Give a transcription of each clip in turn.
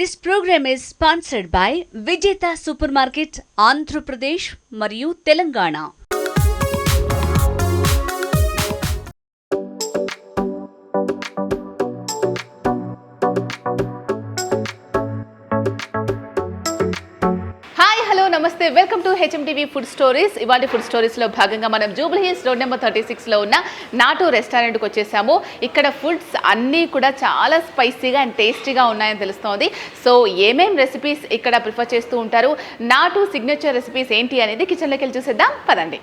This programme is sponsored by Vijetha super market Andhra Pradesh మరియు Telangana. Welcome to HM TV food stories. ఇవాళ food స్టోరీస్లో భాగంగా మనం Jubilee hills road number thirty సిక్స్లో ఉన్న నాటు రెస్టారెంట్కి వచ్చేసాము. ఇక్కడ ఫుడ్స్ అన్నీ కూడా చాలా స్పైసీగా అండ్ టేస్టీగా ఉన్నాయని తెలుస్తోంది. సో ఏమేం రెసిపీస్ ఇక్కడ ప్రిఫర్ చేస్తూ ఉంటారు? నాటు సిగ్నేచర్ రెసిపీస్ ఏంటి అనేది కిచెన్లోకి వెళ్ళి చూసేద్దాం. పదండి.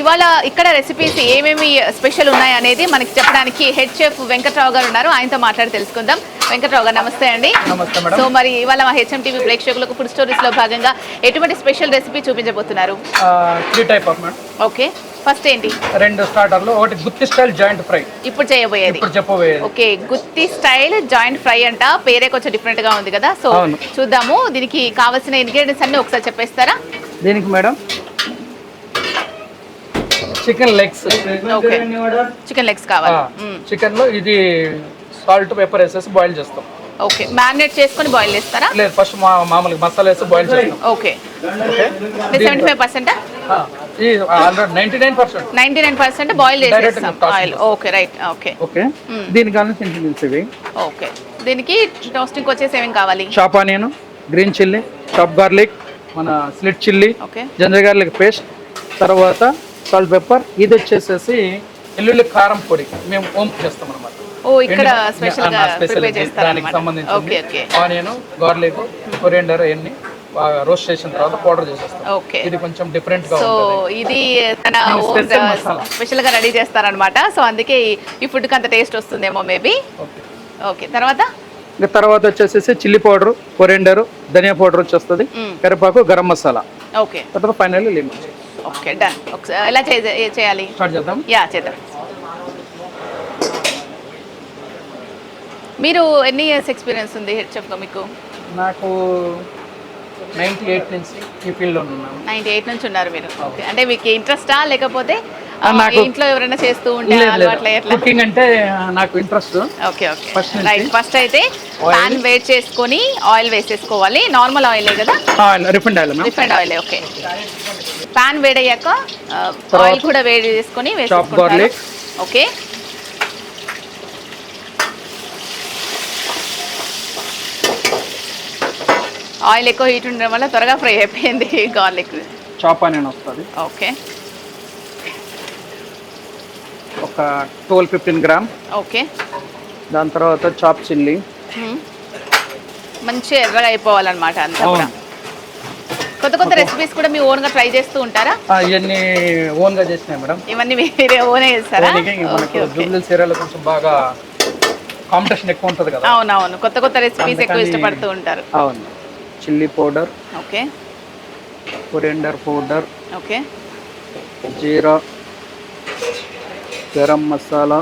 ఇవాళ ఇక్కడ రెసిపీస్ ఏమేమి స్పెషల్ ఉన్నాయి అనేది మనకి చెప్పడానికి హెడ్ చెఫ్ వెంకట్రావు గారు ఉన్నారు. ఆయనతో మాట్లాడి తెలుసుకుందాం. వెంకట్రావు గారు నమస్తే అండి. సో మరి ఇవాళ మా హెచ్ఎం టీవీ ప్రేక్షకులకు ఫుడ్ స్టోరీస్లో భాగంగా ఎటువంటి special recipe చూపించబోతున్నారు? Three type of madam. Okay. First ఏంటి? రెండు స్టార్టర్లు ఒకటి గుత్తి స్టైల్ జాయింట్ ఫ్రై. ఇప్పుడు చేయబోయేది. ఇప్పుడు చెప్పబోయేది. Okay Gutti style joint fry అంట. పేరే కొంచెం డిఫరెంట్గా ఉంది కదా. సో. చూద్దాము. దీనికి కావాల్సిన ఇంగ్రీడియంట్స్ అన్ని ఒకసారి చెప్పేస్తారా? దీనికి madam chicken legs. Okay. Chicken legs కావాలి. చికెన్లో ఇది సాల్ట్ పెప్పర్ వేసేసి బాయిల్ చేస్తాం. ఓకే. మ్యారినేట్ చేసుకొని బాయిల్ చేస్తారా? లేదు ఫస్ట్ మా మామూలుగా మసాలా వేసి బాయిల్ చేస్తాం. Okay. Okay. Seventy five percent ninety nine percent ninety nine percent boil చేసేస్తాం. Oil okay right. Okay. Okay. దీనికి కావాల్సిన ఇంగ్రీడియంట్స్ ఇవి. ఓకే. దీనికి టోస్టింగ్ వచ్చేసి కావాలి? Onion green chilli chop garlic మన slit chilli okay. Ginger garlic paste తర్వాత salt pepper ఇది వచ్చేసేసి ఎల్లుల్లి కారం పొడి మేము ఓం చేస్తాం అనమాట ఓ ఇక్కడ స్పెషల్గా ప్రిపేర్ చేస్తారు దానికి సంబంధించి ఆనియన్ గార్లిక్ కొరియండర్ అన్ని రోస్ట్ చేసిన తర్వాత పౌడర్ చేసేస్తాం. ఇది కొంచెం డిఫరెంట్గా సో ఇది తన. స్పెషల్గా రెడీ చేస్తారనమాట సో అందుకే ఈ- ఫుడ్కి అంత టేస్ట్ వస్తుందేమో మేబీ ఓకే. ఓకే తర్వాత? ఇంకా తర్వాత వచ్చేసేసి చిల్లీ పౌడర్ కొరియండర్ ధనియా పౌడర్ వచ్చేస్తుంది. కరివేపాకు గరం మసాలా. ఓకే. తర్వాత ఫైనల్ లెమన్ ఓకే డన్ ఒకసారి ఎలా చేయాలి? చేద్దాం. యా చేద్దాం. మీరు ఎన్ని ఇయర్స్ ఎక్స్పీరియన్స్ ఉంది హెడ్ చెఫ్గా మీకు? నాకు నైన్టీ ఎయిట్ నుంచి ఈ ఫీల్డ్లో ఉన్నాను. నైన్టీ ఎయిట్ నుంచి ఉన్నారు మీరు. ఓకే అంటే మీకు ఇంట్రెస్టా లేకపోతే ఇంట్లో ఎవరైనా చేస్తూ ఉంటే కుకింగ్ అంటే నాకు interest okay okay. Right first అయితే పాన్ వేడి చేసుకొని ఆయిల్ వేసేసుకోవాలి. నార్మల్ ఆయిలే కదా? Oil refined oil ma'am refined oil okay. Pan వేడయ్యాక ఆయిల్ కూడా వేడి చేసుకొని garlic. ఓకే. ఆయిల్ ఎక్కువ హీట్ ఉండడం వల్ల త్వరగా ఫ్రై అయిపోయింది గార్లిక్ చాప్ ఆనియన్ వస్తుంది. ఓకే. ఒక ట్వెల్వ్ ఫిఫ్టీన్ గ్రామ్ ఓకే. దాని తర్వాత చాప్ చిల్లీ. మంచిగా ఎర్రగా అయిపోవాలన్నమాట అంతా కూడా. కొత్త కొత్త రెసిపీస్ కూడా మీ ఓన్గా ట్రై చేస్తూ ఉంటారా? ఇవన్నీ ఓన్గా చేసినాయి మేడం. ఇవన్నీ మీరే ఓనే చేస్తారా? జూబ్లీ సీరియల్ కొంచెం బాగా కాంపిటీషన్ ఎక్కువ ఉంటుంది కదా. అవునవును కొత్త కొత్త రెసిపీస్ ఎక్కువ ఇష్టపడుతూ ఉంటారు. అవును. Chilli powder okay. Coriander powder okay. Jeera garam masala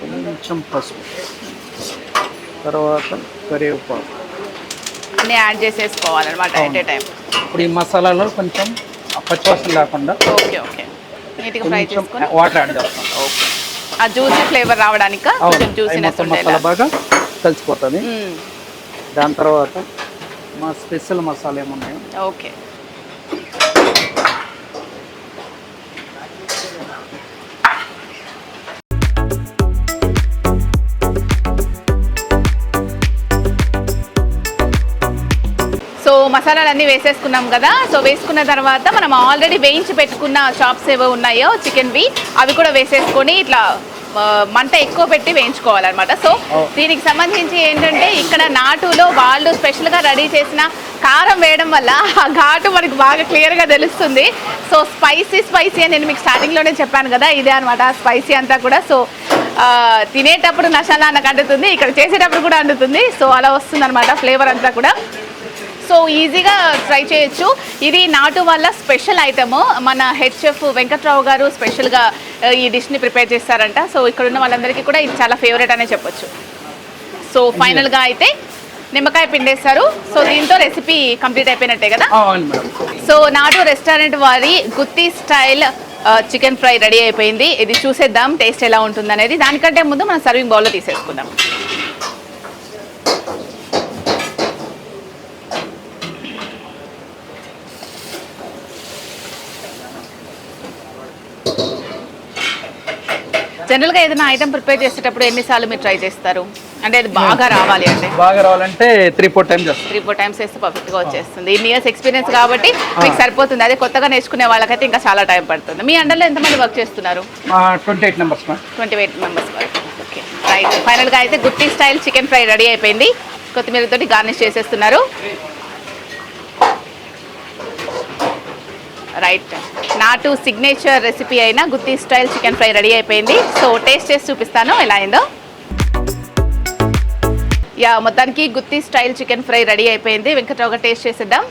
కొంచెం పసుపు తర్వాత కరివేపాకు. అన్నీ యాడ్ చేసేసుకోవాలన్నమాట ఎట్ ఏ టైం. ఇప్పుడు ఈ మసాలాలో కొంచెం పచ్చివాసన లేకుండా ఓకే ఓకే. నీట్గా ఫ్రై చేసుకొని వాటర్ యాడ్ చేస్తాం. ఓకే. ఆ జ్యూసీ ఫ్లేవర్ రావడానికి? కొంచెం జ్యూసీనెస్ మసాలా బాగా కలిసిపోతుంది. దాని తర్వాత మా స్పెషల్ మసాలా ఏమున్నాయో? ఓకే. మసాలాలన్నీ వేసేసుకున్నాం కదా. సో వేసుకున్న తర్వాత మనం ఆల్రెడీ వేయించి పెట్టుకున్న చాప్స్ ఏవో ఉన్నాయో చికెన్వి అవి కూడా వేసేసుకొని ఇట్లా మంట ఎక్కువ పెట్టి వేయించుకోవాలన్నమాట. సో దీనికి సంబంధించి ఏంటంటే ఇక్కడ నాటులో వాళ్ళు స్పెషల్గా రెడీ చేసిన కారం వేయడం వల్ల ఆ ఘాటు మనకు బాగా క్లియర్గా తెలుస్తుంది. సో స్పైసీ స్పైసీ అని నేను మీకు స్టార్టింగ్లోనే చెప్పాను కదా ఇదే అనమాట స్పైసీ అంతా కూడా. సో తినేటప్పుడు నషాలా నాకు అంటుతుంది ఇక్కడ చేసేటప్పుడు కూడా అంటుతుంది సో అలా వస్తుంది అనమాట ఫ్లేవర్ అంతా కూడా. సో ఈజీగా ట్రై చేయొచ్చు. ఇది నాటు వల్ల స్పెషల్ ఐటమ్. మన హెడ్ చెఫ్ వెంకట్రావు గారు స్పెషల్గా ఈ డిష్ని ప్రిపేర్ చేస్తారంట. సో ఇక్కడ ఉన్న వాళ్ళందరికీ కూడా ఇది చాలా ఫేవరెట్ అనే చెప్పొచ్చు. సో ఫైనల్గా అయితే నిమ్మకాయ పిండేస్తారు సో దీంతో రెసిపీ కంప్లీట్ అయిపోయినట్టే కదా? సో నాటు రెస్టారెంట్ వారి Gutti style chicken fry ready అయిపోయింది. ఇది చూసేద్దాం టేస్ట్ ఎలా ఉంటుంది అనేది దానికంటే ముందు మనం సర్వింగ్ బౌల్లో తీసేసుకుందాం. జనరల్గా ఏదైనా ఐటమ్ ప్రిపేర్ చేసేటప్పుడు ఎన్నిసార్లు మీరు ట్రై చేస్తారు? అంటే అది బాగా రావాలి అంటే? బాగా రావాలంటే త్రీ ఫోర్ టైమ్స్ చేస్తాం త్రీ ఫోర్ టైమ్స్ వేస్తే పర్ఫెక్ట్గా వచ్చేస్తుంది. ఇన్ని ఇయర్స్ ఎక్స్పీరియన్స్ కాబట్టి మీకు సరిపోతుంది. అదే కొత్తగా నేర్చుకునే వాళ్ళకైతే ఇంకా చాలా టైం పడుతుంది. మీ అండర్లో ఎంతమంది వర్క్ చేస్తున్నారు? Twenty eight ma'am twenty eight members వరకు ఓకే రైట్ ఫైనల్గా అయితే Gutti style chicken fry ready అయిపోయింది. కొత్తిమీరతోటి గార్నిష్ చేసేస్తున్నారు. రైట్ నాటు సిగ్నేచర్ రెసిపీ అయిన Gutti style chicken fry ready అయిపోయింది. సో టేస్ట్ చేసి చూపిస్తాను. ఎలా అయిందో. యా మొత్తానికి Gutti style chicken fry ready అయిపోయింది. వెంకట ఒక టేస్ట్ చేసేద్దాం.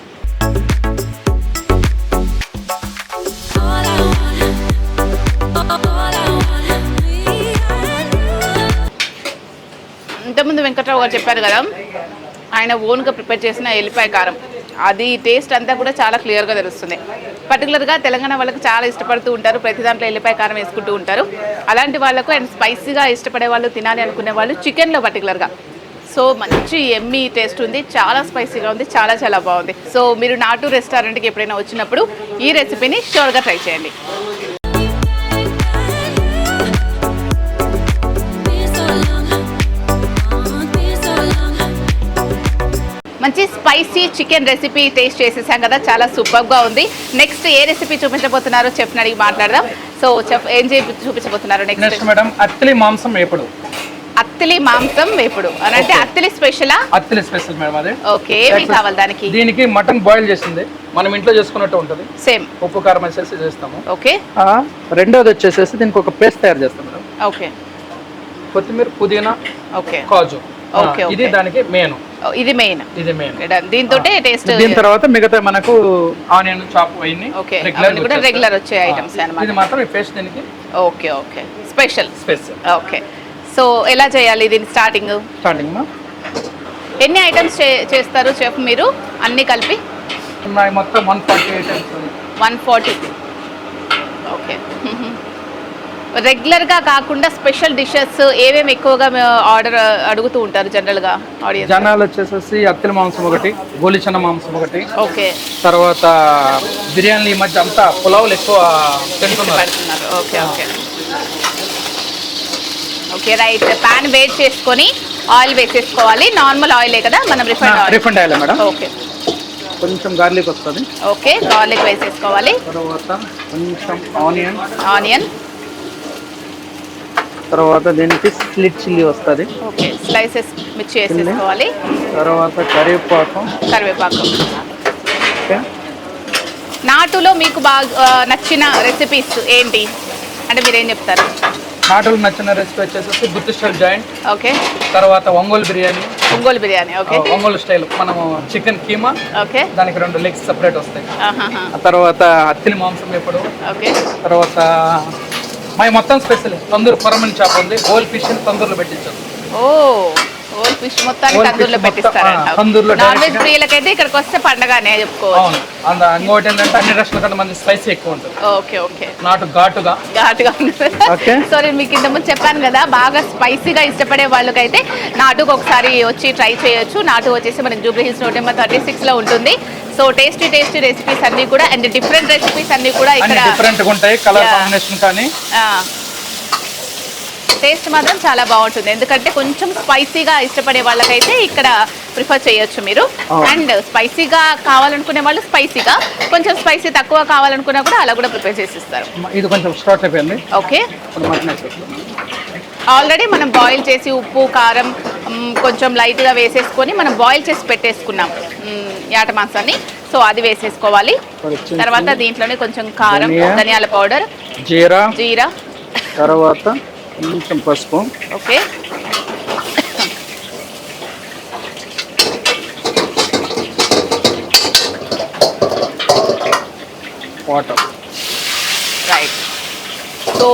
ఇంతకుముందు వెంకట్రావు గారు చెప్పారు కదా ఆయన ఓన్గా ప్రిపేర్ చేసిన ఎల్లిపాయ కారం. అది టేస్ట్ అంతా కూడా చాలా క్లియర్గా తెలుస్తుంది. పర్టికులర్గా తెలంగాణ వాళ్ళకి చాలా ఇష్టపడుతూ ఉంటారు. ప్రతి దాంట్లో ఎల్లిపాయ కారం వేసుకుంటూ ఉంటారు. అలాంటి వాళ్ళకు అండ్ స్పైసీగా ఇష్టపడే వాళ్ళు తినాలి అనుకునే వాళ్ళు చికెన్లో పర్టికులర్గా సో మంచి ఎమ్మి టేస్ట్ ఉంది. చాలా స్పైసీగా ఉంది. చాలా చాలా బాగుంది. సో మీరు నాటు రెస్టారెంట్కి ఎప్పుడైనా వచ్చినప్పుడు ఈ రెసిపీని షూర్గా ట్రై చేయండి. మంచి స్పైసీ చికెన్ రెసిపీ టేస్ట్ చేసేసాం కదా చాలా సూపర్గా ఉంది. నెక్స్ట్ ఏ రెసిపీ చూపించబోతున్నారో? అడిగి మాట్లాడదాం. సో ఏం చేపి చూపించబోతున్నారు నెక్స్ట్ మేడం అత్తిలి మాంసం వేపుడు. అత్తిలి మాంసం వేపుడు. అని అంటే. అత్తిలి స్పెషలా అత్తిలి స్పెషల్ మేడం అది. ఓకే ఏమి కావాలి దానికి? దీనికి మటన్ బాయిల్ చేసింది. మనం ఇంట్లో చేసుకున్నట్టు ఉంటుంది. సేమ్ ఉప్పు కారం వేసేసి చేస్తాము. ఓకే ఆ, రెండోది వచ్చేసేసి దీనికి ఒక పేస్ట్ తయారు చేస్తాం మేడం ఓకే కొత్తిమీర పుదీనా ఓకే కాజు. Okay, ఇది. దానికి మెయిన్ ఇది మెయిన్ ఇది మెయిన్ దీంతో టేస్ట్ దీని తర్వాత మిగతా మనకు ఆనియన్ చాప్ అవన్నీ ఓకే కూడా. రెగ్యులర్ వచ్చే ఐటమ్స్ ఆ, అనమాట ఇది మాత్రం పేస్ట్ దీనికి okay okay special special okay so ఎలా చేయాలి దీని స్టార్టింగ్ స్టార్టింగ్ మా? ఎన్ని ఐటమ్స్ చేస్తారు చెఫ్ మీరు? అన్నీ కలిపి? మొత్తం one forty items one forty okay రెగ్యులర్గా కాకుండా స్పెషల్ డిషెస్ ఏమేమి ఎక్కువగా ఆర్డర్ అడుగుతూ ఉంటారు జనరల్గా ఆడియన్స్? జనాలు వచ్చేసేసి అత్తిల మాంసం ఒకటి గోలిచన్న మాంసం ఒకటి. ఓకే. తర్వాత బిర్యానీలు ఈ మధ్య అంతా పులావులు ఎక్కువ పెడుతున్నారు. Okay okay. Okay right. Pan wait చేసుకొని ఆయిల్ వేసేసుకోవాలి. నార్మల్ ఆయిలే కదా మనం రిఫైండ్ ఆయిల్. రిఫండ్ అయ్యాలి మేడం. ఓకే. కొంచెం గార్లిక్ వస్తుంది. ఓకే గార్లిక్ వేసేసుకోవాలి. తర్వాత కొంచెం ఆనియన్. ఆనియన్. తర్వాత దీనికి స్ప్లిట్ చిల్లీ వస్తుంది. ఓకే స్లైసెస్ మిర్చి వేసేసుకోవాలి. తర్వాత కరివేపాకు. కరివేపాకు. ఓకే. నాటులో మీకు బాగా నచ్చిన రెసిపీస్ ఏంటి? అంటే మీరు ఏం చెప్తారు? నాటులు నచ్చిన రెసిపీ వచ్చేసి గుత్తి స్టైల్ జాయింట్. ఓకే. తర్వాత ఒంగోలు బిర్యానీ. ఒంగోలు బిర్యానీ ఓకే. ఒంగోలు స్టైల్ మనము చికెన్ కీమా. ఓకే. దానికి రెండు లెగ్స్ సపరేట్ వస్తాయి. తర్వాత అత్తిలి మాంసం ఎప్పుడు ఓకే. తర్వాత మా మొత్తం స్పెషల్ తందూరు కొరమని చేప ఉంది. ఓల్ ఫిష్ తందూరులో పెట్టించాం ఓ ఓల్ ఫిష్ మొత్తాన్ని తందూరులో పెట్టిస్తారంట తందూరులో నాన్ వెజ్ ప్రియులకైతే ఇక్కడికి వస్తే పండగనే చెప్పుకోవచ్చు. అవును. అంద ఇంకోటి ఏంటంటే అన్ని రెస్టారెంట్ కంటే మంది స్పైసీ ఎక్కువ ఉంటుంది ఓకే ఓకే. నాటు ఘాటుగా. ఘాటుగా ఉంటుంది. సో నేను మీకు ఇంతకుముందు చెప్పాను కదా బాగా స్పైసీగా ఇష్టపడే వాళ్ళకైతే నాటుకు ఒకసారి వచ్చి ట్రై చేయొచ్చు. నాటు వచ్చేసి మనకి జూబ్లీ హిల్స్ నూట నెంబర్ థర్టీ సిక్స్లో ఉంటుంది. సో టేస్టీ టేస్టీ రెసిపీస్ అన్నీ కూడా అండ్ డిఫరెంట్ రెసిపీస్ అన్నీ కూడా ఇక్కడ డిఫరెంట్గా ఉంటాయి కలర్. కాంబినేషన్ కానీ. టేస్ట్ మాత్రం చాలా బాగుంటుంది. ఎందుకంటే కొంచెం స్పైసీగా ఇష్టపడే వాళ్ళకైతే ఇక్కడ ప్రిఫర్ చేయొచ్చు మీరు. అండ్ స్పైసీగా కావాలనుకునే వాళ్ళు స్పైసీగా కొంచెం స్పైసీ తక్కువ కావాలనుకున్నా కూడా అలా కూడా ప్రిపేర్ చేసి ఇస్తారు ఇది కొంచెం స్టార్ట్ అయిపోయింది ఓకే. ఆల్రెడీ మనం బాయిల్ చేసి ఉప్పు కారం కొంచెం లైట్గా వేసేసుకొని మనం బాయిల్ చేసి పెట్టేసుకున్నాం యాట మాంసాన్ని. సో అది వేసేసుకోవాలి. తర్వాత దీంట్లోనే కొంచెం కారం ధనియా. ధనియాల పౌడర్ జీరా జీరా. తర్వాత కొంచెం పసుపు. ఓకే. వాటర్ రైట్ సో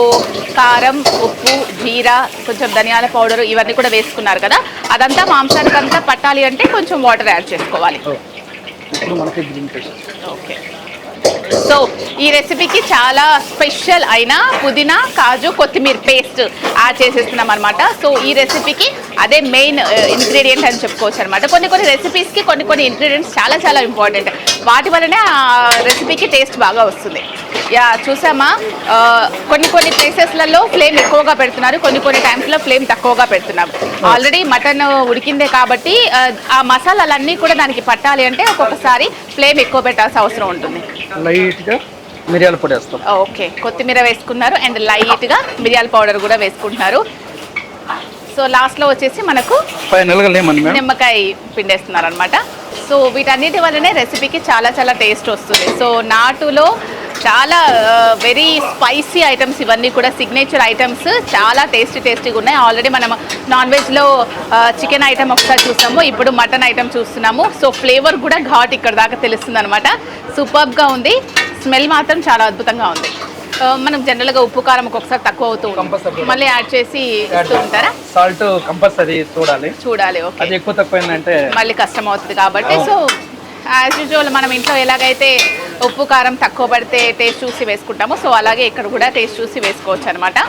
కారం ఉప్పు జీరా కొంచెం ధనియాల పౌడర్ ఇవన్నీ కూడా వేసుకున్నారు కదా. అదంతా మాంసానికి అంతా పట్టాలి అంటే కొంచెం వాటర్ యాడ్ చేసుకోవాలి. ఓకే. సో ఈ రెసిపీకి చాలా స్పెషల్ అయిన పుదీనా కాజు కొత్తిమీర పేస్ట్ యాడ్ చేసేస్తున్నాం అనమాట సో ఈ రెసిపీకి అదే మెయిన్ ఇంగ్రీడియంట్ అని చెప్పుకోవచ్చు అనమాట కొన్ని కొన్ని రెసిపీస్కి కొన్ని కొన్ని ఇంగ్రీడియంట్స్ చాలా చాలా ఇంపార్టెంట్ వాటి వల్లనే ఆ రెసిపీకి టేస్ట్ బాగా వస్తుంది. యా చూసామా? కొన్ని కొన్ని ప్లేసెస్లలో ఫ్లేమ్ ఎక్కువగా పెడుతున్నారు. కొన్ని కొన్ని టైమ్స్లో ఫ్లేమ్ తక్కువగా పెడుతున్నారు. ఆల్రెడీ మటన్ ఉడికిందే కాబట్టి ఆ, ఆ మసాలాలన్నీ కూడా దానికి పట్టాలి అంటే ఒక్కొక్కసారి ఫ్లేమ్ ఎక్కువ పెట్టాల్సిన అవసరం ఉంటుంది. లైట్గా మిరియాల పొడి వేస్తాం. ఓకే. కొత్తిమీర వేసుకున్నారు. అండ్ లైట్గా మిరియాల పౌడర్ కూడా వేసుకుంటున్నారు. సో లాస్ట్లో వచ్చేసి మనకు నిమ్మకాయ పిండేస్తున్నారు అనమాట సో వీటన్నిటి వల్లనే రెసిపీకి చాలా చాలా టేస్ట్ వస్తుంది. సో నాటులో చాలా వెరీ స్పైసీ ఐటమ్స్ ఇవన్నీ కూడా సిగ్నేచర్ ఐటమ్స్ చాలా టేస్టీ టేస్టీగా ఉన్నాయి. ఆల్రెడీ మనం నాన్ వెజ్లో చికెన్ ఐటమ్ ఒకసారి చూసాము. ఇప్పుడు మటన్ ఐటమ్ చూస్తున్నాము. సో ఫ్లేవర్ కూడా ఘాట్ ఇక్కడ దాకా తెలుస్తుంది అనమాట సూపర్గా ఉంది. స్మెల్ మాత్రం చాలా అద్భుతంగా ఉంది. మనం జనరల్గా ఉప్పు కారం ఒక్కొక్కసారి తక్కువ అవుతూ. ఉంటుంది. మళ్ళీ యాడ్ చేసి ఇస్తూ ఉంటారా? సాల్ట్ కంపల్సరీ చూడాలి. చూడాలి ఓకే అది ఎక్కువ తక్కువ ఏంటంటే మళ్ళీ కష్టం అవుతుంది కాబట్టి. సో యాజ్ యూజువల్ మనం ఇంట్లో ఎలాగైతే ఉప్పు కారం తక్కువ పడితే టేస్ట్ చూసి వేసుకుంటామో సో అలాగే ఇక్కడ కూడా టేస్ట్ చూసి వేసుకోవచ్చు అనమాట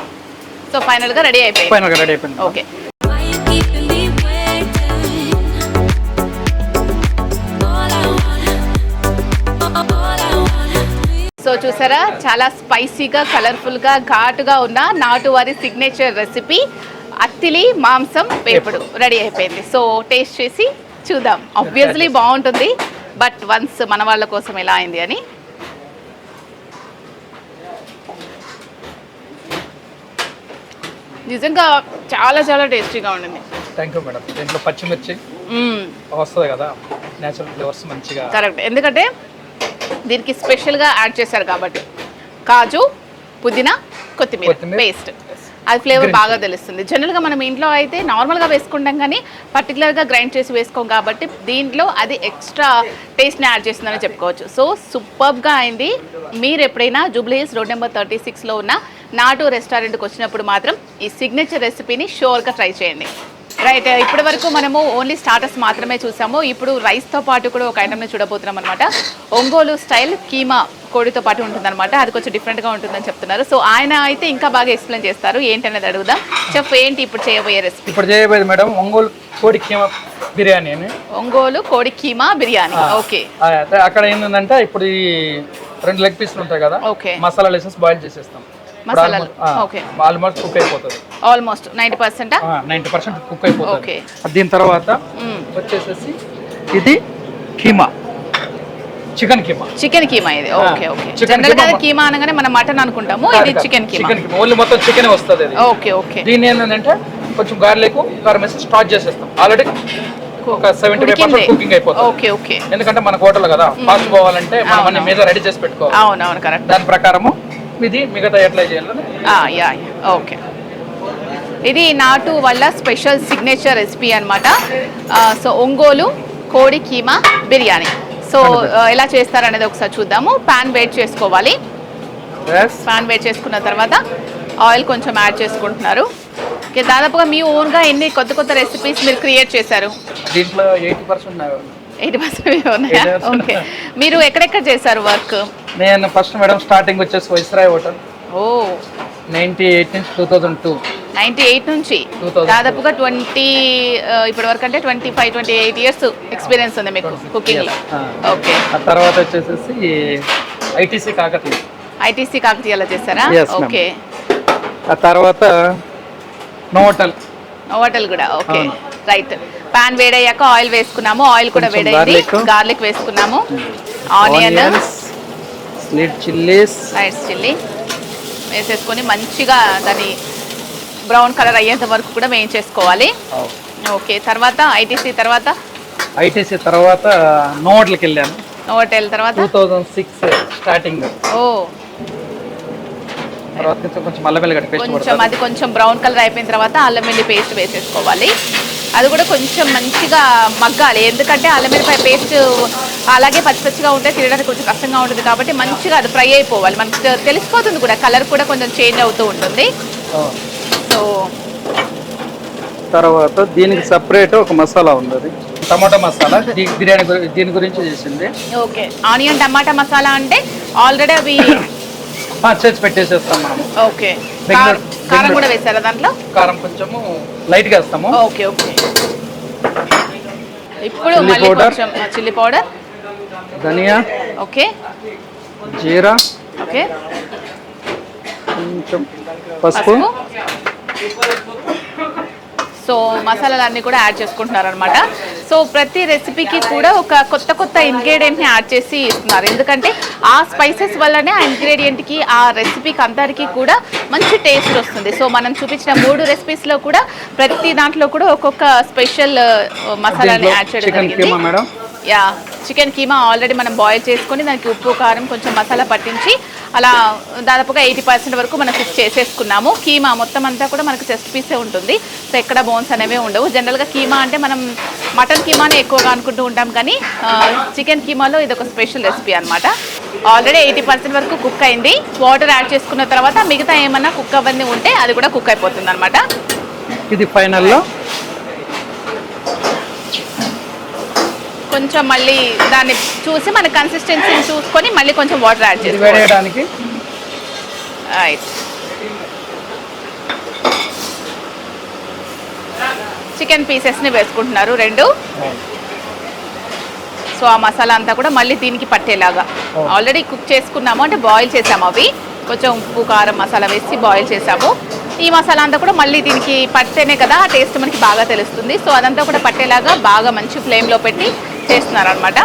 సో ఫైనల్గా రెడీ అయిపోయింది. ఫైనల్గా రెడీ అయిపోయింది. ఓకే సో చూసారా చాలా స్పైసీగా కలర్ఫుల్గా ఘాటుగా ఉన్న నాటువారి సిగ్నేచర్ రెసిపీ అత్తిలి మాంసం వేపుడు రెడీ అయిపోయింది. సో టేస్ట్ చేసి చూద్దాం. ఆబ్వియస్లీ బాగుంటుంది బట్ వన్స్ మన వాళ్ళ కోసం ఎలా అయింది అని. నిజంగా చాలా చాలా టేస్టీగా ఉండింది. థ్యాంక్ యూ మేడం దీంట్లో పచ్చిమిర్చి. వస్తుంది కదా నేచురల్ ఫ్లేవర్స్ మంచిగా. కరెక్ట్ ఎందుకంటే దీనికి స్పెషల్గా యాడ్ చేశారు కాబట్టి. కాజు పుదీనా కొత్తిమీర. పేస్ట్. అది ఫ్లేవర్ బాగా తెలుస్తుంది. జనరల్గా మనం ఇంట్లో అయితే నార్మల్గా వేసుకుంటాం కానీ పర్టికులర్గా గ్రైండ్ చేసి వేసుకోం కాబట్టి దీంట్లో అది ఎక్స్ట్రా టేస్ట్ని యాడ్ చేస్తుందని చెప్పుకోవచ్చు. సో సూపర్గా అయింది. మీరు ఎప్పుడైనా జూబ్లీహిల్స్ రోడ్ నెంబర్ థర్టీ సిక్స్లో ఉన్న నాటు రెస్టారెంట్కి వచ్చినప్పుడు మాత్రం ఈ సిగ్నేచర్ రెసిపీని షోర్గా ట్రై చేయండి. రైట్ ఇప్పటి వరకు మనము ఓన్లీ స్టార్టర్స్ మాత్రమే చూసాము. ఇప్పుడు రైస్తో పాటు కూడా ఒక ఐటమ్ని చూడబోతున్నాం అనమాట ఒంగోలు స్టైల్ కీమా కోడితో పాటు ఉంటుందన్నమాట. అది కొంచెం డిఫరెంట్గా ఉంటుందని చెప్తున్నారు. సో ఆయన అయితే ఇంకా బాగా ఎక్స్ప్లెయిన్ చేస్తారు. ఏంటనేది అడుగుదాం. చెఫ్ ఏంటి ఇప్పుడు చేయబోయే రెసిపీ ఇప్పుడు చేయబోయేది మేడం ఒంగోలు కోడి కీమా బిర్యానీ అని. ఒంగోలు కోడి కీమా బిర్యానీ. ఓకే. అక్కడ ఏంటంటే ఇప్పుడు ఈ రెండు లెగ్ పీసులు ఉంటాయి కదా ఓకే. మసాలా వేసేసి బాయిల్ చేసేస్తాం. మసాలాలు, ఓకే. ఆల్మోస్ట్ కుక్ అయిపోతుంది. ఆల్మోస్ట్ నైంటీ పర్సెంటా నైంటీ పర్సెంట్ కుక్ అయిపోతుంది. ఓకే. దీని తర్వాత వచ్చేసేసి ఇది కీమా. చికెన్ కీమా చికెన్ కీమా ఇది. ఓకే ఓకే జనరల్గా కీమా. అనగానే మనం మటన్ అనుకుంటాము. ఇది chicken keema chicken keema only మొత్తం చికెన్ వస్తుంది అది ఓకే ఓకే దీని ఏంటంటే కొంచెం గార్లిక్ కారం వేసి స్టార్ట్ చేసేస్తాం. ఆల్రెడీ ఒక సెవెంటీ ఫైవ్. పర్సెంట్ కుకింగ్ అయిపోతుంది. ఓకే ఓకే ఎందుకంటే మన హోటల్ కదా ఫాస్ట్ పోవాలంటే మనం అన్ని అవును. మీద రెడీ చేసి పెట్టుకోవాలి. అవునవును కరెక్ట్ దాని ప్రకారము ఇది మిగతా ఎట్లా చేయాలని యా యా ఓకే ఇది నాటు వల్ల స్పెషల్ సిగ్నేచర్ రెసిపీ అనమాట సో ఒంగోలు కోడి కీమా బిర్యానీ. సో ఎలా చేస్తారనేది ఒకసారి చూద్దాము. పాన్ వేట్ చేసుకోవాలి. పాన్ వేట్ చేసుకున్న తర్వాత ఆయిల్ కొంచెం యాడ్ చేసుకుంటున్నారు. దాదాపుగా మీ ఓన్గా ఎన్ని కొత్త కొత్త రెసిపీస్ మీరు క్రియేట్ చేశారు? దీంట్లో ఎయిటీ పర్సెంట్ ఎయిటీ పర్సెంట్ ఉన్నాయా? 80% ఓకే మీరు ఎక్కడెక్కడ చేశారు వర్క్ నేను ఫస్ట్ మేడం స్టార్టింగ్ వచ్చేసి వైస్రాయ్ హోటల్. ఓ. నైన్టీ ఎయిట్ నుంచి two thousand two. Ninety eight నుంచి? 2000. దాదాపుగా ట్వంటీ ఇప్పటి వరకు అంటే twenty five twenty eight years experience ఉంది మీకు కుకింగ్లో. ఓకే. ఆ తర్వాత వచ్చేసేసి ఐటీసీ కాకతీయ. ఐటీసీ కాకతీయలో ma'am. ఓకే. ఆ తర్వాత నోటల్ హోటల్ కూడా ఓకే. రైట్. పాన్ వేడయ్యాక ఆయిల్ వేసుకున్నాము. ఆయిల్ కూడా వేడైంది. గార్లిక్. వేసుకున్నాము. Onion. Slit chillies. Rice chilli. వేసేసుకొని మంచిగా దాన్ని బ్రౌన్ కలర్ అయ్యేంత వరకు కూడా వేయించేసుకోవాలి. ఓకే తర్వాత ఐటీసీ తర్వాత? ఐటీసీ తర్వాత నోట్లకి వెళ్ళాను. హోటల్ తర్వాత? Two thousand six starting. ఓ. తర్వాత కొంచెం అల్లం వెల్లిగడ్డ పేస్ట్ కొంచెం అది కొంచెం బ్రౌన్ కలర్ అయిపోయిన తర్వాత అల్లం వెల్లి పేస్ట్ వేసేసుకోవాలి. అది కూడా కొంచెం మంచిగా మగ్గాలి. ఎందుకంటే అల్లం వెల్లిపాయ పేస్ట్ అలాగే పచ్చి పచ్చిగా ఉంటే తినడానికి కొంచెం కష్టంగా ఉంటుంది కాబట్టి మంచిగా అది ఫ్రై అయిపోవాలి. మనకి తెలిసిపోతుంది కూడా కలర్ కూడా కొంచెం చేంజ్ అవుతూ ఉంటుంది. సో తర్వాత దీనికి సపరేట్ ఒక మసాలా ఉంది టమాటా మసాలా. బిర్యానీ దీని గురించి చేసింది. ఓకే. ఆనియన్ టమాటా మసాలా అంటే ఆల్రెడీ అవి చేసి పెట్టేసేస్తాం మనం. ఓకే. కారం-. కూడా వేసారా దాంట్లో? కారం కొంచెము లైట్గా వేస్తాము. Okay okay. ఇప్పుడు మళ్ళీ. కొంచెం చిల్లీ పౌడర్ ధనియా ఓకే. జీరా. ఓకే. కొంచెం పసుపు. సో మసాలాలు అన్నీ కూడా యాడ్ చేసుకుంటున్నారు అనమాట సో ప్రతి రెసిపీకి కూడా ఒక కొత్త కొత్త ఇంగ్రీడియంట్ని యాడ్ చేసి ఇస్తున్నారు. ఎందుకంటే ఆ స్పైసెస్ వల్లనే ఆ ఇంగ్రీడియంట్కి ఆ రెసిపీకి అందరికీ కూడా మంచి టేస్ట్ వస్తుంది. సో మనం చూపించిన మూడు రెసిపీస్లో కూడా ప్రతి దాంట్లో కూడా ఒక్కొక్క స్పెషల్ మసాలాని యాడ్ చేయడం జరిగింది. యా చికెన్ కీమా ఆల్రెడీ మనం బాయిల్ చేసుకొని దానికి ఉప్పు కారం కొంచెం మసాలా పట్టించి అలా దాదాపుగా ఎయిటీ పర్సెంట్ వరకు మనం కుక్ చేసేసుకున్నాము. కీమా మొత్తం అంతా కూడా మనకు చెస్ట్ పీసే ఉంటుంది. సో ఎక్కడ బోన్స్ అనేవి ఉండవు. జనరల్గా కీమా అంటే మనం మటన్ కీమానే ఎక్కువగా అనుకుంటూ ఉంటాం కానీ చికెన్ కీమాలో ఇది ఒక స్పెషల్ రెసిపీ అనమాట ఆల్రెడీ ఎయిటీ పర్సెంట్ వరకు కుక్ అయింది. వాటర్ యాడ్ చేసుకున్న తర్వాత మిగతా ఏమన్నా కుక్ అవన్నీ ఉంటే అది కూడా కుక్ అయిపోతుంది అనమాట ఇది ఫైనల్లో కొంచెం మళ్ళీ దాన్ని చూసి మన కన్సిస్టెన్సీని చూసుకొని మళ్ళీ కొంచెం వాటర్ యాడ్ వేడేయడానికి? రైట్ చికెన్ పీసెస్ని వేసుకుంటున్నారు రెండు. సో ఆ మసాలా అంతా కూడా మళ్ళీ దీనికి పట్టేలాగా. ఆల్రెడీ కుక్ చేసుకున్నాము అంటే బాయిల్ చేసాము అవి. కొంచెం ఉప్పు కారం మసాలా వేసి బాయిల్ చేసాము. ఈ మసాలా అంతా కూడా మళ్ళీ దీనికి పడితేనే కదా ఆ టేస్ట్ మనకి బాగా తెలుస్తుంది. సో అదంతా కూడా పట్టేలాగా బాగా మంచి ఫ్లేమ్లో పెట్టి చేస్తున్నారు అనమాట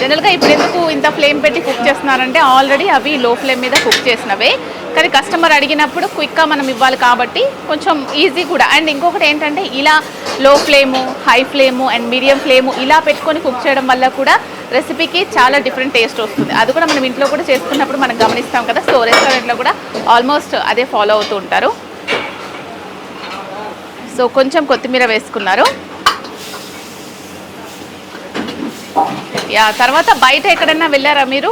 జనరల్గా ఇప్పుడు ఎందుకు ఇంత ఫ్లేమ్ పెట్టి కుక్ చేస్తున్నారంటే ఆల్రెడీ అవి లో ఫ్లేమ్ మీద కుక్ చేసినవే. కానీ కస్టమర్ అడిగినప్పుడు క్విక్గా మనం ఇవ్వాలి కాబట్టి కొంచెం ఈజీ కూడా. అండ్ ఇంకొకటి ఏంటంటే ఇలా low flame high flame and medium flame ఇలా పెట్టుకొని కుక్ చేయడం వల్ల కూడా రెసిపీకి చాలా డిఫరెంట్ టేస్ట్ వస్తుంది. అది కూడా మనం ఇంట్లో కూడా చేసుకున్నప్పుడు మనం గమనిస్తాం కదా సో రెస్టారెంట్లో కూడా ఆల్మోస్ట్ అదే ఫాలో అవుతూ ఉంటారు. సో కొంచెం కొత్తిమీర వేసుకున్నారు. యా తర్వాత బయట ఎక్కడన్నా వెళ్ళారా మీరు?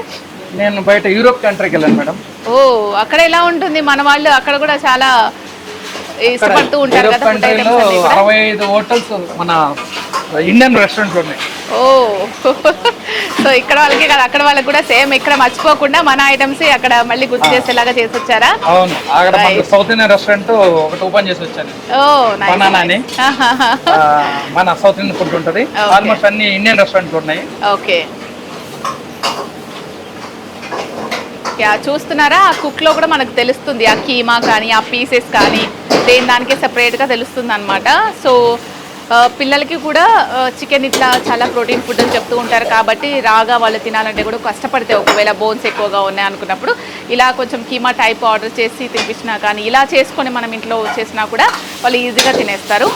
నేను బయట యూరోప్ కంట్రీకి వెళ్ళాను మేడం. ఓ అక్కడ ఎలా ఉంటుంది? మన వాళ్ళు అక్కడ కూడా చాలా ఇష్టపడుతూ ఉంటారు కదా ఫుడ్ కంట్రీలో ఐటమ్స్ అన్ని కూడా? అరవై ఐదు హోటల్స్ మన ఇండియన్ రెస్టారెంట్స్ ఉన్నాయి. ఓ. సో ఇక్కడ వాళ్ళకి కదా అక్కడ వాళ్ళకి కూడా సేమ్ ఇక్కడ మర్చిపోకుండా మన ఐటమ్స్ అక్కడ మళ్ళీ గుర్తు చేసేలాగా చేసి వచ్చారా అవును అక్కడ. సౌత్ ఇండియన్ రెస్టారెంట్ ఒకటి ఓపెన్ చేసి వచ్చాను ఓ Banana అని. ఆ, మన సౌత్ ఇండియన్ ఫుడ్ ఉంటుంది. ఆల్మోస్ట్ అన్ని ఇండియన్ రెస్టారెంట్లు ఉన్నాయి. ఓకే యా చూస్తున్నారా? ఆ కుక్లో కూడా మనకు తెలుస్తుంది. ఆ కీమా కానీ ఆ పీసెస్ కానీ దేని దానికే సెపరేట్గా తెలుస్తుంది అనమాట సో పిల్లలకి కూడా చికెన్ ఇట్లా చాలా ప్రోటీన్ ఫుడ్ అని చెప్తూ ఉంటారు కాబట్టి రాగా వాళ్ళు తినాలంటే కూడా కష్టపడితే ఒకవేళ బోన్స్ ఎక్కువగా ఉన్నాయి అనుకున్నప్పుడు ఇలా కొంచెం కీమా టైప్ ఆర్డర్ చేసి తినిపించినా కానీ ఇలా చేసుకొని మనం ఇంట్లో చేసినా కూడా వాళ్ళు ఈజీగా తినేస్తారు.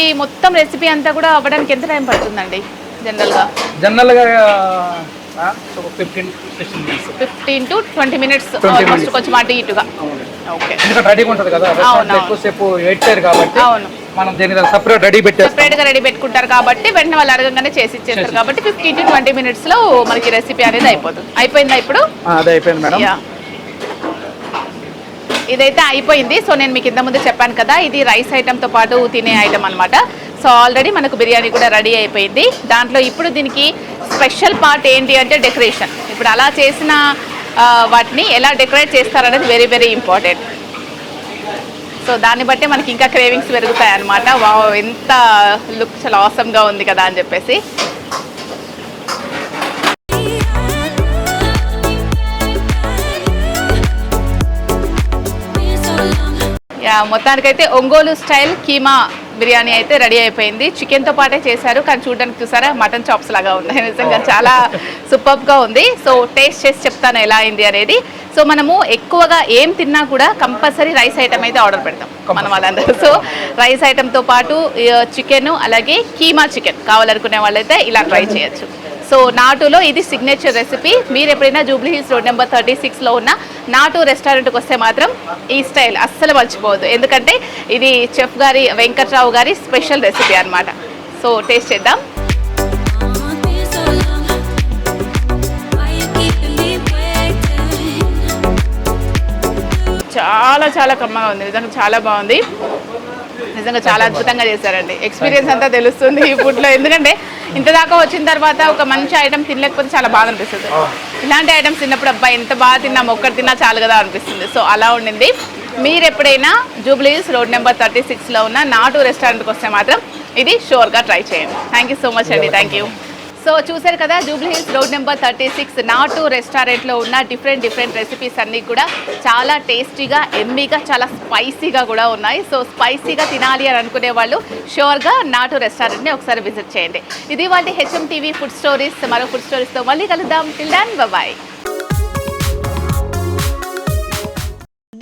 ఈ మొత్తం రెసిపీ అంతా కూడా అవ్వడానికి ఎంత టైం పడుతుందండి? జనరల్గా? జనరల్గా fifteen minutes to twenty minutes 20 almost minutes. కొంచెం అటు ఇటుగా. ఓకే. ఎందుకంటే రెడీగా ఉంటుంది కదా అవును, రెస్టారెంట్ అవును. ఎక్కువసేపు ఎయిట్ కాబట్టి అవును. మనం దీనికి సపరేట్ రెడీ పెట్టేస్తాం. సెపరేట్గా రెడీ పెట్టుకుంటారు కాబట్టి వెంటనే వాళ్ళు అడగంగానే చేసి ఇచ్చేస్తారు చేసి. కాబట్టి ఫిఫ్టీన్ టు ట్వంటీ మినిట్స్లో మనకి రెసిపీ అనేది అయిపోతుంది. అయిపోయిందా ఇప్పుడు? అది అయిపోయింది మేడం. ఇదైతే అయిపోయింది. సో నేను మీకు ఇంత ముందు చెప్పాను కదా ఇది రైస్ ఐటెంతో పాటు తినే ఐటమ్ అనమాట సో ఆల్రెడీ మనకు బిర్యానీ కూడా రెడీ అయిపోయింది. దాంట్లో ఇప్పుడు దీనికి స్పెషల్ పార్ట్ ఏంటి అంటే డెకరేషన్. ఇప్పుడు అలా చేసిన వాటిని ఎలా డెకరేట్ చేస్తారనేది వెరీ వెరీ ఇంపార్టెంట్. సో దాన్ని బట్టి మనకి ఇంకా క్రేవింగ్స్ పెరుగుతాయి అనమాట వా ఎంత లుక్ చాలా ఆసమ్గా ఉంది కదా అని చెప్పేసి. యా మొత్తానికైతే ఒంగోలు స్టైల్ కీమా బిర్యానీ అయితే రెడీ అయిపోయింది. చికెన్తో పాటే చేశారు కానీ చూడడానికి చూసారా మటన్ చాప్స్ లాగా ఉన్నాయి. నిజంగా చాలా సూపర్గా ఉంది. సో టేస్ట్ చేసి చెప్తాను ఎలా అయింది అనేది. సో మనము ఎక్కువగా ఏం తిన్నా కూడా కంపల్సరీ రైస్ ఐటమ్ అయితే ఆర్డర్ పెడతాం మన వాళ్ళందరూ. సో రైస్ ఐటమ్తో పాటు చికెన్ అలాగే కీమా చికెన్ కావాలనుకునే వాళ్ళైతే ఇలా ట్రై చేయొచ్చు. సో నాటులో ఇది సిగ్నేచర్ రెసిపీ మీరు ఎప్పుడైనా Jubilee hills road number thirty సిక్స్లో ఉన్న నాటు రెస్టారెంట్కి వస్తే మాత్రం ఈ స్టైల్ అస్సలు మర్చిపోవద్దు. ఎందుకంటే ఇది చెఫ్ గారి వెంకట్రావు గారి స్పెషల్ రెసిపీ అన్నమాట. సో టేస్ట్ చేద్దాం. చాలా చాలా కమ్మగా ఉంది. నిజంగా చాలా బాగుంది. నిజంగా చాలా అద్భుతంగా చేశారండి. ఎక్స్పీరియన్స్ అంతా తెలుస్తుంది ఈ ఫుడ్లో ఎందుకంటే ఇంత దాకా వచ్చిన తర్వాత ఒక మంచి ఐటమ్ తినలేకపోతే చాలా బాధ అనిపిస్తుంది. ఇలాంటి ఐటమ్స్ తిన్నప్పుడు అబ్బాయి ఎంత బాగా తిన్నాం ఒక్కటి తిన్నా చాలు కదా అనిపిస్తుంది. సో అలా ఉండింది. మీరు ఎప్పుడైనా జూబ్లీస్ రోడ్ నెంబర్ థర్టీ సిక్స్లో ఉన్న నాటు రెస్టారెంట్కి వస్తే మాత్రం ఇది షూర్గా ట్రై చేయండి. థ్యాంక్ యూ సో మచ్ అండి. థ్యాంక్ యూ సో చూశారు కదా Jubilee hills road number thirty six Natu రెస్టారెంట్లో ఉన్న డిఫరెంట్ డిఫరెంట్ రెసిపీస్ అన్నీ కూడా చాలా టేస్టీగా ఎమ్మీగా చాలా స్పైసీగా కూడా ఉన్నాయి. సో స్పైసీగా తినాలి అని అనుకునే వాళ్ళు షూర్గా నాటు రెస్టారెంట్ని ఒకసారి విజిట్ చేయండి. ఇది వాళ్ళ హెచ్ఎం టీవీ ఫుడ్ స్టోరీస్. మరో ఫుడ్ స్టోరీస్తో మళ్ళీ కలుద్దాం. Till then bye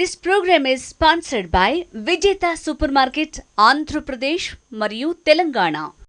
this programme is sponsored by Vijetha super market Andhra Pradesh మరియు తెలంగాణ.